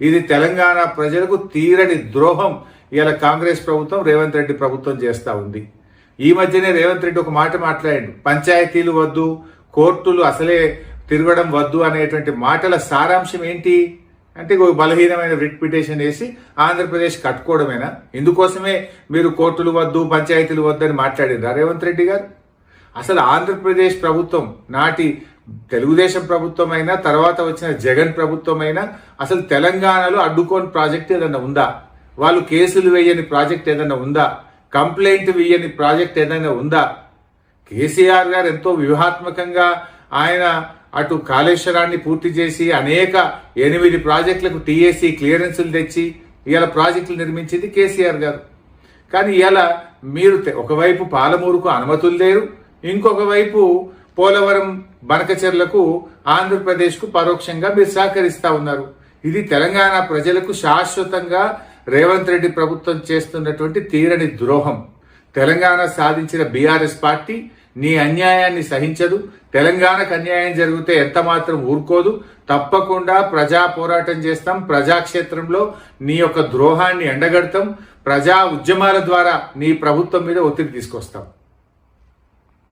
ఇది తెలంగాణ ప్రజలకు తీరని ద్రోహం. ఇలా కాంగ్రెస్ ప్రభుత్వం రేవంత్ రెడ్డి ప్రభుత్వం చేస్తా ఉంది. ఈ మధ్యనే రేవంత్ రెడ్డి ఒక మాట మాట్లాడాడు. పంచాయతీలు వద్దు కోర్టులు అసలే తిరగడం వద్దు అనేటువంటి మాటల సారాంశం ఏంటి? అంటే బలహీనమైన రిట్ పిటిషన్ వేసి ఆంధ్రప్రదేశ్ కట్టుకోవడమేనా? ఇందుకోసమే మీరు కోర్టులు వద్దు పంచాయతీలు వద్దు అని మాట్లాడిండ్రా రేవంత్ రెడ్డి గారు? అసలు ఆంధ్రప్రదేశ్ ప్రభుత్వం నాటి తెలుగుదేశం ప్రభుత్వం అయినా తర్వాత వచ్చిన జగన్ ప్రభుత్వం అయినా అసలు తెలంగాణలో అడ్డుకోని ప్రాజెక్ట్ ఏదైనా ఉందా? వాళ్ళు కేసులు వేయని ప్రాజెక్ట్ ఏదైనా ఉందా? కంప్లైంట్ వేయని ప్రాజెక్ట్ ఏదైనా ఉందా? కేసీఆర్ గారు ఎంతో వ్యూహాత్మకంగా ఆయన అటు కాళేశ్వరాన్ని పూర్తి చేసి అనేక ఎనిమిది ప్రాజెక్టులకు టీఏసీ క్లియరెన్సులు తెచ్చి ఇవాళ ప్రాజెక్టులు నిర్మించింది కేసీఆర్ గారు. కానీ ఇలా మీరు ఒకవైపు పాలమూరుకు అనుమతులు లేరు ఇంకొక వైపు పోలవరం బనకచెర్లకు ఆంధ్రప్రదేశ్కు పరోక్షంగా మీరు సహకరిస్తా ఉన్నారు. ఇది తెలంగాణ ప్రజలకు శాశ్వతంగా రేవంత్ రెడ్డి ప్రభుత్వం చేస్తున్నటువంటి తీరని ద్రోహం. తెలంగాణ సాధించిన బీఆర్ఎస్ పార్టీ నీ అన్యాయాన్ని సహించదు. తెలంగాణకు అన్యాయం జరిగితే ఎంత మాత్రం ఊరుకోదు. తప్పకుండా ప్రజా పోరాటం చేస్తాం. ప్రజాక్షేత్రంలో నీ యొక్క ద్రోహాన్ని ఎండగడతాం. ప్రజా ఉద్యమాల ద్వారా నీ ప్రభుత్వం మీద ఒత్తిడి తీసుకొస్తాం.